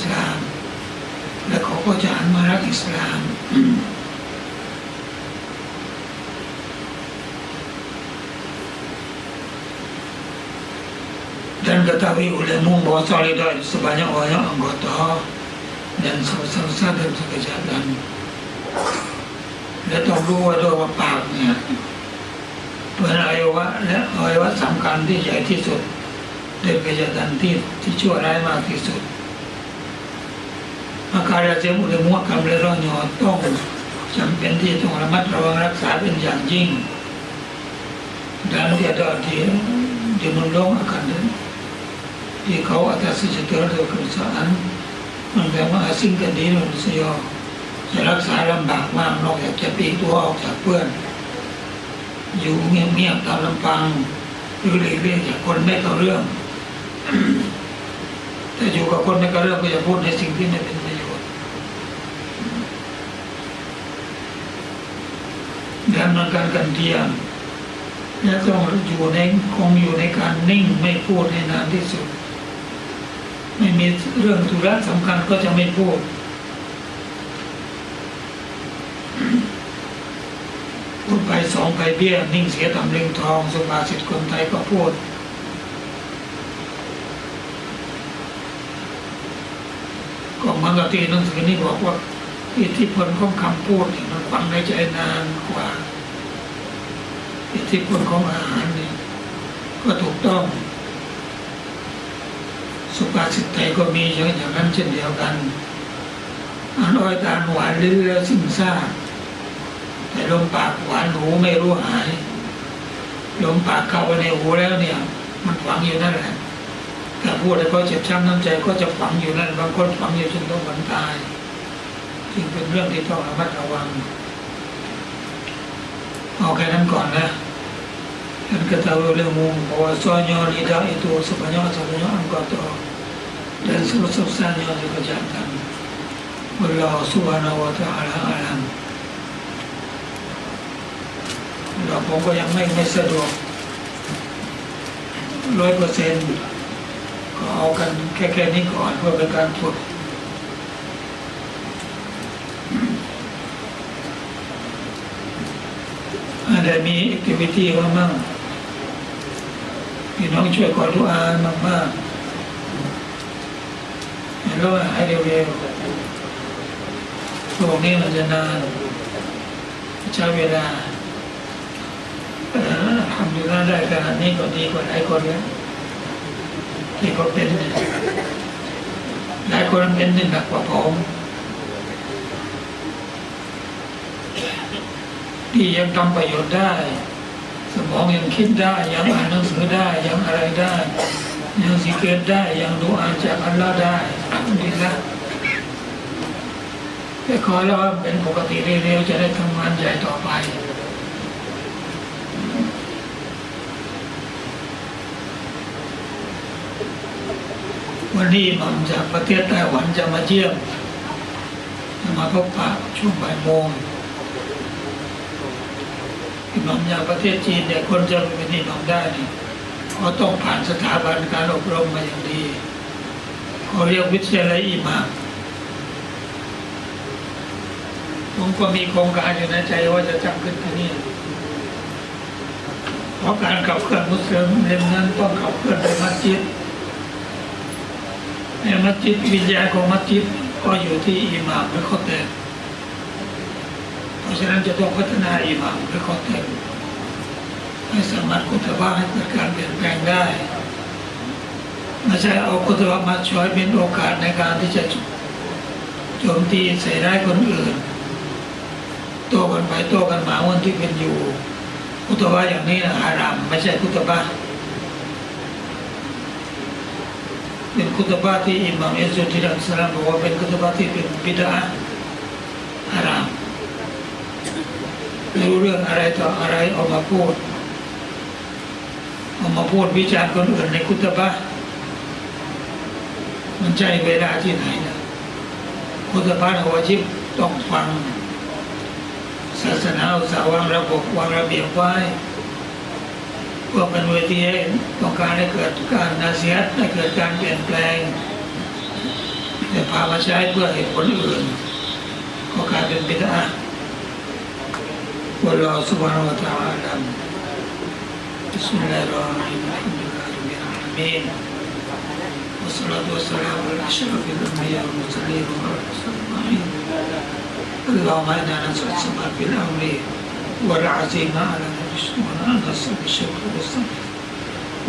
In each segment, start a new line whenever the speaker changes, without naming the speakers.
สลาม และเขาก็จะหันมารักอิสลาม dan ketahui olehmu bahwa solidar sebanyak banyak anggota dan selesai dan sekejatan และต้องรู้ว่าด้วยว่าปากเนี่ยเป็นอวัยวะและอวัยวะสำคัญที่ใหญ่ที่สุดเป็นกิจการที่ที่ชั่วร้ายมากที่สุด อาการเจ็บอุดมวกำและร้อนหยอต้องจำเป็นที่ต้องระมัดระวังรักษาเป็นอย่างยิ่ง dan tiada dia dia menolong akan jika atas sejahtera dan kerusakan memang asingkan diri manusia จะรักษาลำบากมากนอกจากจะปีตัวออกจากเพื่อน อยู่เงียบๆตามลำพังหรือหลีกเลี่ยงจากคนไม่เข้าเรื่อง แต่อยู่กับคนไม่เข้าเรื่องก็จะพูดในสิ่งที่ไม่เป็น ประโยชน์ดังนั้นการกันเทียมและต้องอยู่ในคงอยู่ในการนิ่งไม่พูดให้นานที่สุด ไม่มีเรื่องธุระสำคัญก็จะไม่พูดพูดไปสองไปเบี้ย นิ่งเสียตำลึงทองสุภาษิตคนไทยก็พูดก็เหมันกับที่หนังสือนี่บอกว่า อิทธิพลของคำพูดเนี่ยมันฝังในใจนานกว่า อิทธิพลของอาหารนี่ก็ถูกต้อง สุภาษิตไทยก็มีอย่างนั้นเช่นเดียวกันอันอ้อยตาหวานลิ้นแล้วสิ้นซาแต่ลมปากหวานหูไม่รู้หายลมปากเข้าไปในหูแล้วเนี่ย มันฝังอยู่นั่นแหละถ้าพูดแล้วก็เจ็บช้ำน้ำใจก็จะฝังอยู่นั่นบางคนฝังอยู่จนต้องวันตาย จึงเป็นเรื่องที่ต้องระมัดระวัง เอาแค่นั้นก่อนนะฉันก็ตาเรื่องมุมเพราะว่าซอยอลีดาไอตัวสปญอสปญออันก็ต่อและสรุปสุสานยอจะก็จายกันอัลลอสุบฮานาวะตะอาลาอัลัมเราผมก็ยังไม่ไม่สะดวกร้อยเปอร์เซ็นต์ก็เอากันแค่แค่นี้ก่อนเพื่อเป็นการตรวจ อะไรมีแอคทิวิตี้ว่ามั่งพี่น้องช่วยขอดุอามากมากแล้วใหายเร็วๆโลกนี้มันจะนานใช้เวลาทำอยู่แล้วได้ขนาดนี้ก็ดีกว่าหลายคนแล้วที่เขาเป็นหลายคนเป็นหนึ่งหนักกว่าผม ที่ยังทำประโยชน์ได้ สมองยังคิดได้ ยังอ่านหนังสือได้ยังอะไรได้ ยังสิเกตได้ยังดูอ่านจากอัลลอฮ์ได้ดีล้วแต่ขอแล้วว่าเป็นปกติเร็วๆจะได้ทำงานใหญ่ต่อไปวันนี้ม่อมจากประเทศไต้หวันจะมาเยี่ยมมาพบปะช่วงบ่ายโมง ที่หม่อมจากประเทศจีนเนี่ยคนจะเป็นนี่หม่อมได้นี่เขาต้องผ่านสถาบันการอบรมมาอย่างดีเขาเรียกวิทยาลัยอิหมามผมก็มีโครงการอยู่ในใจว่าจะจัดขึ้นที่นี่เพราะการขับเคลื่อนมุสลิมเล่มนั้นต้องขับเคลื่อนโดยมัสยิดในมัสยิดวิญญาณของมัสยิดก็อยู่ที่อิหม่ามและข้อเต็ม เพราะฉะนั้นจะต้องพัฒนาอิหม่ามและข้อเต็มให้สามารถคุตบะให้เกิดการเปลี่ยนแปลงได้ไม่ใช่เอาคุตบะมาช่วยเป็นโอกาสในการที่จะโจมตีใส่ร้ายคนอื่นโตัวกันไปโตัวกันมาวันที่เป็นอยู่คุตบะอย่างนี้นะอารามไม่ใช่คุตบะเป็นคุตบะที่อิหม่ามอิซุดดินสลามบอกว่าเป็นคุตบะที่เป็นบิดาฮารามไม่ รู้เรื่องอะไรต่ออะไรออกมาพูดออกมาพูดวิจารณ์คนอื่นในคุตบะมันใช่เวลาที่ไหนนะคุตบะวาจิบต้องฟัง ศาสนาสาวางระบบวางระเบียบไว้เพื่อเป็นเวทีต้องการให้เกิดการนาเซียให้เกิดการเปลี่ยนแปลงแต่พามาใช้เพื่อเหตุผลอื่น ก็กลายเป็นบิดา والله سبحانه وتعالى بسم الله الرحمن الرحيم. الحمد لله رب العالمين والصلاة والسلام على أشرف الأنبياء والمرسلين وعلى أجمعين اللهم إنا نسأل الصلاة في الأمر والعزيمة على نفسه ونصر بالشكر والصبر.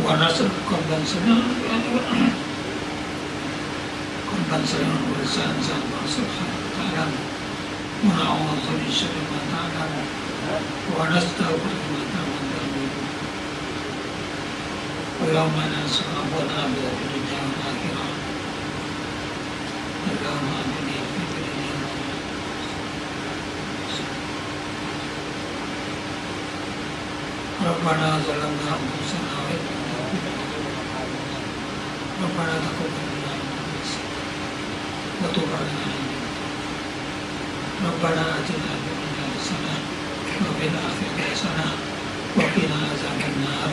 ونصر قلبا سلام قلبا سلام ولسان سلام سبحانه وتعالى. ونعوذ من شر ما تعلم. ونستغفرك ما تعلم اللهم انا نسألك ونعبد في الدنيا والآخرة اللهم آمنا في الدنيا ربنا ظلمنا أنفسنا وإن لم تغفر لنا ربنا تقبل منا إنك وتب علينا إنك ربنا آتنا في الدنيا حسنة وفي الآخرة حسنة وقنا عذاب النار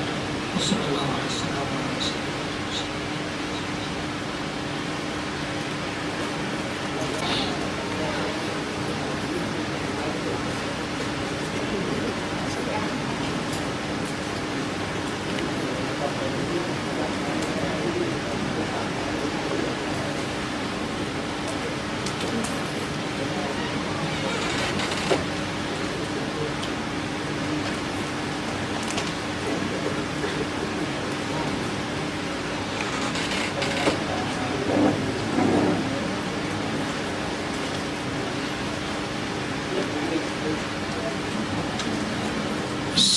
وصلى الله على سيدنا محمد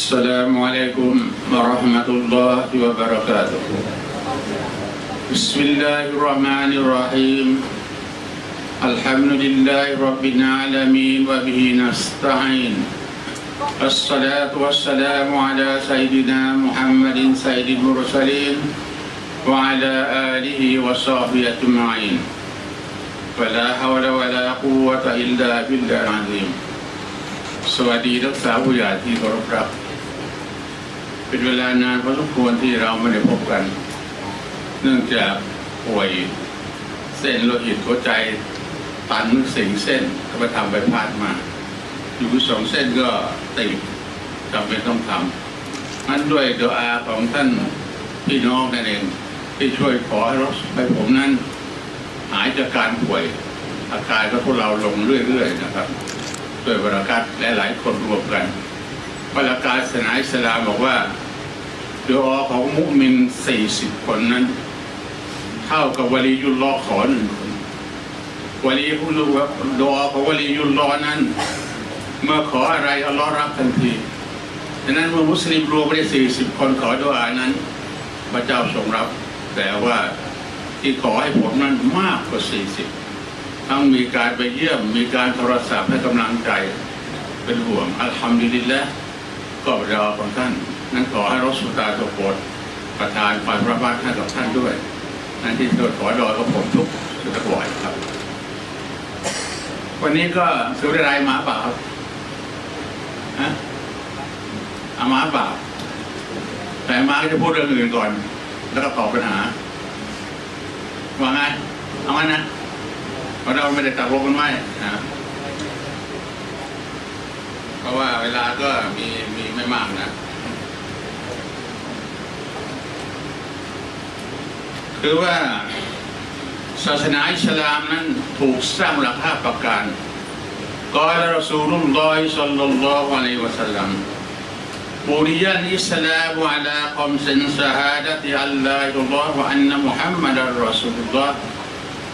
السلام عليكم ورحمة الله وبركاته بسم الله الرحمن الرحيم الحمد لله رب العالمين وبه نستعين الصلاة والسلام على سيدنا محمد سيد المرسلين وعلى آله وصحبه أجمعين ولا حول ولا قوة إلا بالله العظيم สวัสดีรักษาผู้ใหญ่ที่เคารพรัก เป็นเวลานานพอสมควรที่เราไม่ได้พบกัน เนื่องจากป่วยเส้นโลหิตหัวใจตันสี่เส้นก็ไปทำไปพลาดมา อยู่สองเส้นก็ติดจำเป็นต้องทำนั้นด้วยดอาของท่านพี่น้องนั่นเองที่ช่วยขอให้รถให้ผมนั้น หายจากการป่วย อาการก็ทุเราลงเรื่อยๆนะครับ ด้วยบรากัดและหลายคนรวมกัน บราการศาสนาอิสลามบอกว่าดอของมุมิน40คนนั้น เท่ากับวลียุลลอขอหนึ่งคนวลีผู้รู้ว่าดอของวลียุลลอนั้น เมื่อขออะไรอัลลอฮ์รับทันทีดังนั้นเมื่อมุสลิมรวมไปได้40คนขอดุอานั้น พระเจ้าทรงรับ แต่ว่าที่ขอให้ผมนั้นมากกว่า40ทั้งมีการไปเยี่ยมมีการโทรศัพท์ให้กำลังใจ เป็นห่วงอัลฮัมดุลิลละ ก็รอของท่าน นั้นขอให้รสสุตาตัวโปรดประทานความพระบาทให้กับท่านด้วย นั่นที่โดขอรอกับผมทุกสุดบ่อยครับ วันนี้ก็สุริไรมาป่าครับฮะอามาป่าแต่มาก็จะพูดเรื่องอื่นก่อน แล้วก็ตอบปัญหา ว่าไง เอาไงนะเพราะเราไม่ได้ตักลงกันไว้นะ ราะว่าเวลาก็มีมีไม่มากนะ คือว่าศาสนาอิสลามนั้นถูกสร้างหลักห้าประการกอลรสูลุลลอฮิสัลลัลลอฮุอะลัยฮิวะสัลลัม بني الإسلام على خمس شهادة أن لا إله إلا الله وأن محمدا رسول الله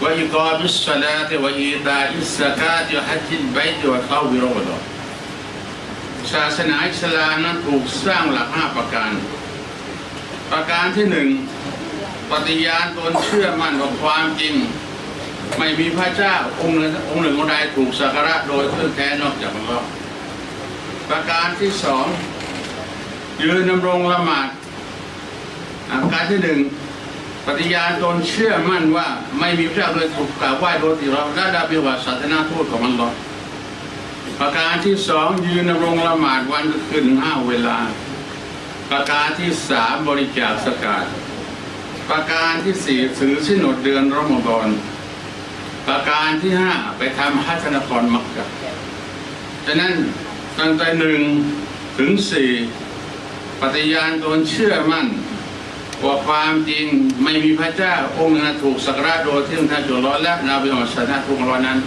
وإقام الصلاة وإيتاء الزكاة وحج البيت وصوم رمضان ศาสนาอิสลามนั้นถูกสร้างหลักห้าประการ ประการที่หนึ่งปฏิญาณตนเชื่อมั่นกับความจริง ไม่มีพระเจ้าองค์หนึ่งองค์หนึ่งองค์ใดถูกสักการะโดยเครื่องแท้นอกจากพระองค์ประการที่สองยืนดำรงละหมาดอาประการที่หนึ่งปฏิญาณตนเชื่อมั่นว่าไม่มีพระเจ้าโดยถูกกล่าวไหว้โดยติเราและดาบิวาศาสนาทูตของมันลอฮ์ ประการที่สองยืนดำรงละหมาดวันคืนห้าเวลา ประการที่สามบริจาคสกาดประการที่สี่ถือสินอดเดือนรอมฎอนประการที่ห้าไปทำฮัจญนครมักกะฉะนั้นตั้งแต่หนึ่งถึงสี่ปฏิญาณตนเชื่อมั่นว่าความจริงไม่มีพระเจ้าองค์นั้นถูกสักการะโดยที่ท่านจุลร้อนและนาบิมุฮัมมัดศาสนาทุกร้อนนั้น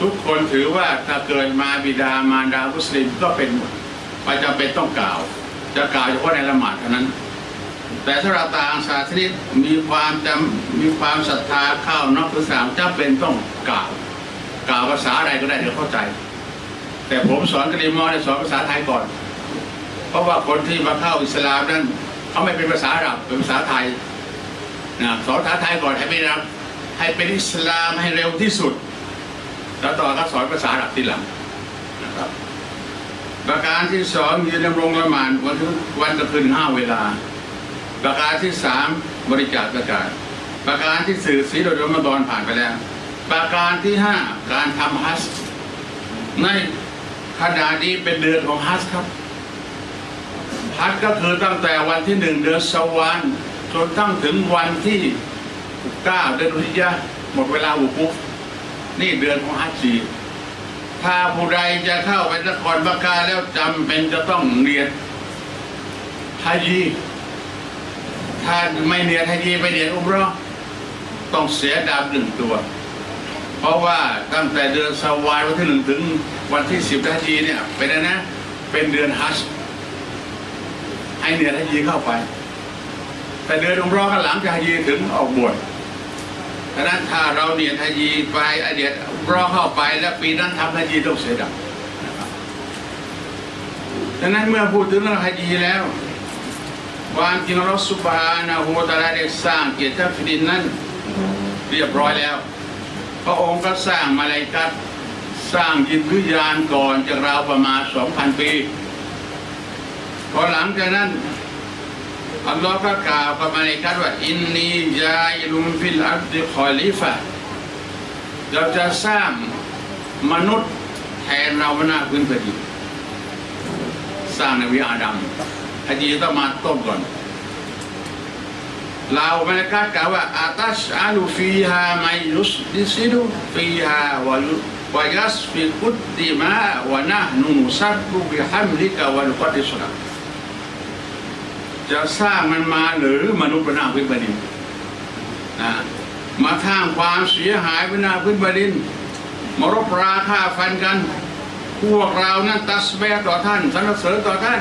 ทุกคนถือว่าถ้าเกิดมาบิดามารดามุสลิมก็เป็นหมดไม่จำเป็นต้องกล่าว จะกล่าวเฉพาะในละหมาดเท่านั้น แต่ถ้าเราต่างศาสนิกมีความจำมีความศรัทธาเข้านอกอิสลามจำเป็นต้องกล่าว กล่าวภาษาอะไรก็ได้เดี๋ยวเข้าใจ แต่ผมสอนกะลีมอในสอนภาษาไทยก่อน เพราะว่าคนที่มาเข้าอิสลามนั้นเขาไม่เป็นภาษาอาหรับเป็นภาษาไทยนะสอนภาษาไทยก่อนให้เป็นรับให้เป็นอิสลามให้เร็วที่สุด แล้วต่อก็สอน ภาษาอับทีหลังนะครับ ประการที่สองยืนดำรงละหมาดวันทุกวันกลางคืนห้าเวลา ประการที่สามบริจาคประกาศ ประการที่สี่สีโดยรวมดอนผ่านไปแล้ว ประการที่ห้าการทำฮัจญ์ในขณะนี้เป็นเดือนของฮัจญ์ครับฮัจญ์ก็คือตั้งแต่วันที่หนึ่งเดือนสวานจนตั้งถึงวันที่เก้าเดือนอุฮิยะหมดเวลาอุปุนี่เดือนของฮัจญ์ ถ้าผู้ใดจะเข้าไปนครบักกาแล้วจำเป็นจะต้องเรียนฮัจีถ้าไม่เรียนฮัจีไปเรียนอุมรอต้องเสียดาบหนึ่งตัว เพราะว่าตั้งแต่เดือนสวายวันที่หนึ่งถึงวันที่สิบฮัจีเนี่ยเป็นนะ เป็นเดือนฮัจให้เรียนฮัจีเข้าไป แต่เดือนอุมรอกันหลังจากฮัจีถึงออกบวช ดังนั้นถ้าเราเนียนฮายีไปอเดียรอเข้าไปแล้วปีนั้นทำฮายีต้องเสียดังนะครับดังนั้นเมื่อพูดถึงเรื่องฮายีแล้ว ความจริงเราสุบานะฮูตะอาลาได้สร้างเกียรติแผ่นดินนั้น เรียบร้อยแล้ว พระองค์ก็สร้างมาลายกัตสร้างยินวิญญาณก่อนจากเราประมาณ 2,000 ปี พอหลังจากนั้น อัลลอฮ์ก็กล่าวกับมาเลกัตว่าอินนีจาอิลุมฟิลอับดิคอลิฟะเราจะสร้างมนุษย์แทนเราบนหน้าพื้นแผ่นดินสร้างนบีอาดัมฮะดีต้องมาต้นก่อน เรามาเลกัตกล่าวว่าอาตัชอาลูฟีฮาไมยุสดิซิดุฟีฮาวายุวายัสฟิกุดดิมาวะนะนูนุซับบุบิฮัมลิกะวะลุกัดดิสลา จะสร้างมันมาหรือมนุษย์บนหน้าพื้นแผ่นดินนะมาสร้างความเสียหายบนหน้าพื้นแผ่นดินมารบราฆ่าฟันกัน พวกเรานั้นตัสเบต่อท่านสรรเสริญต่อท่าน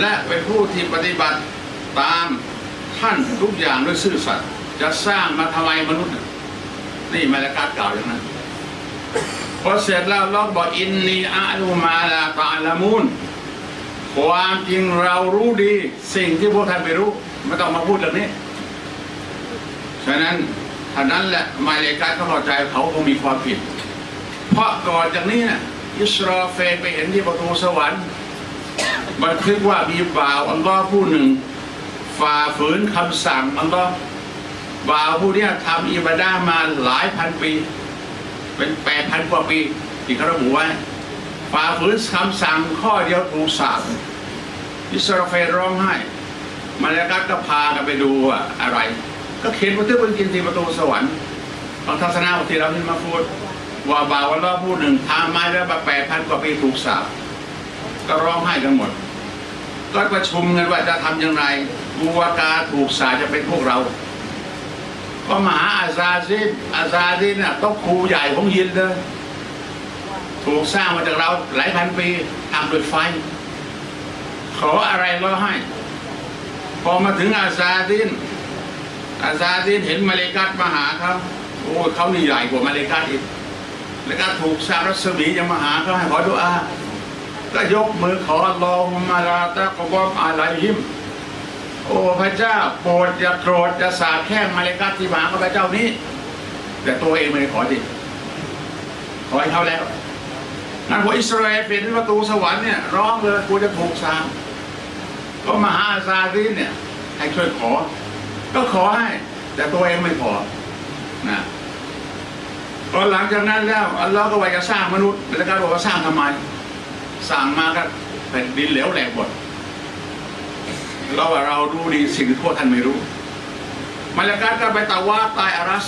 และเป็นผู้ที่ปฏิบัติตามท่านทุกอย่างด้วยซื่อสัตย์จะสร้างมาทำไมมนุษย์ นี่มาละกาศกล่าวอย่างนั้นพอเสร็จแล้วเราบอกอินนีอาลูมาลาตาลามูน ความจริงเรารู้ดีสิ่งที่พวกท่านไม่รู้ ไม่ต้องมาพูดเรื่องนี้ ฉะนั้นท่านั้นแหละมาเลกาเข้าใจเขาคงมีความผิด เพราะก่อนจากนี้นะอิสราเฟลไปเห็นที่ประตูสวรรค์บันทึกว่ามีบ่าวอัลลอฮ์ผู้หนึ่งฝ่าฝืนคำสั่งอัลลอฮ์บ่าวผู้นี้ทำอิบาดามาหลายพันปี เป็นแปดพันกว่าปีที่เขาระบุไว้ ฝ่าฝืนคำสั่งข้อเดียวถูกสาปอิสราเฟลร้องไห้ มาแล้วก็พากันไปดูว่าอะไร ก็เขียนบันทึกบนกินที่ประตูสวรรค์บางทัศนะบางทีเราที่มาพูด ว่าบ่าววันรอบผู้หนึ่งทำมาแล้วมาแปดพันกว่าปีถูกสาปก็ร้องไห้กันหมด ก็ประชุมกันว่าจะทำอย่างไรบูวากาถูกสาจะเป็นพวกเรา ก็มหาอาซาซินอาซาซินน่ะต้องครูใหญ่ของยินเลย ถูกสร้างมาจากเราหลายพันปีทำด้วยไฟ ขออะไรเราให้ พอมาถึงอาซาดิน อาซาดินเห็นมาเลกัตมาหาเขาโอ้เขานี่ใหญ่กว่ามาเลกัตอีก แล้วก็ถูกสร้างรัศมียังมาหาเขาให้ขอดุอาก็ยกมือขออัลลอฮุมะลาตะกบอมอะลัยฮิม โอ้พระเจ้าโปรดอย่าโกรธอย่าสาแช่มาเลกัตที่มาข้าพเจ้านี้ แต่ตัวเองไม่ขอดิขอให้เขาแล้ว นั่นพออิสราเอลเป็นประตูสวรรค์เนี่ยร้องเลยกูจะถูกสาก็มาหาซาดินเนี่ย ให้ช่วยขอ ก็ขอให้ แต่ตัวเองไม่พอนะพอหลังจากนั้นแล้วอัลลอฮ์ก็ว่าจะสร้างมนุษย์แล้วก็บอกว่าสร้างทำไมสั่งมาก็แผ่นดินเหลวแหลกหมดเราว่าเรารู้ดีสิ่งที่พวกท่านไม่รู้มาเลกาก็ไปตะวาตายอารัส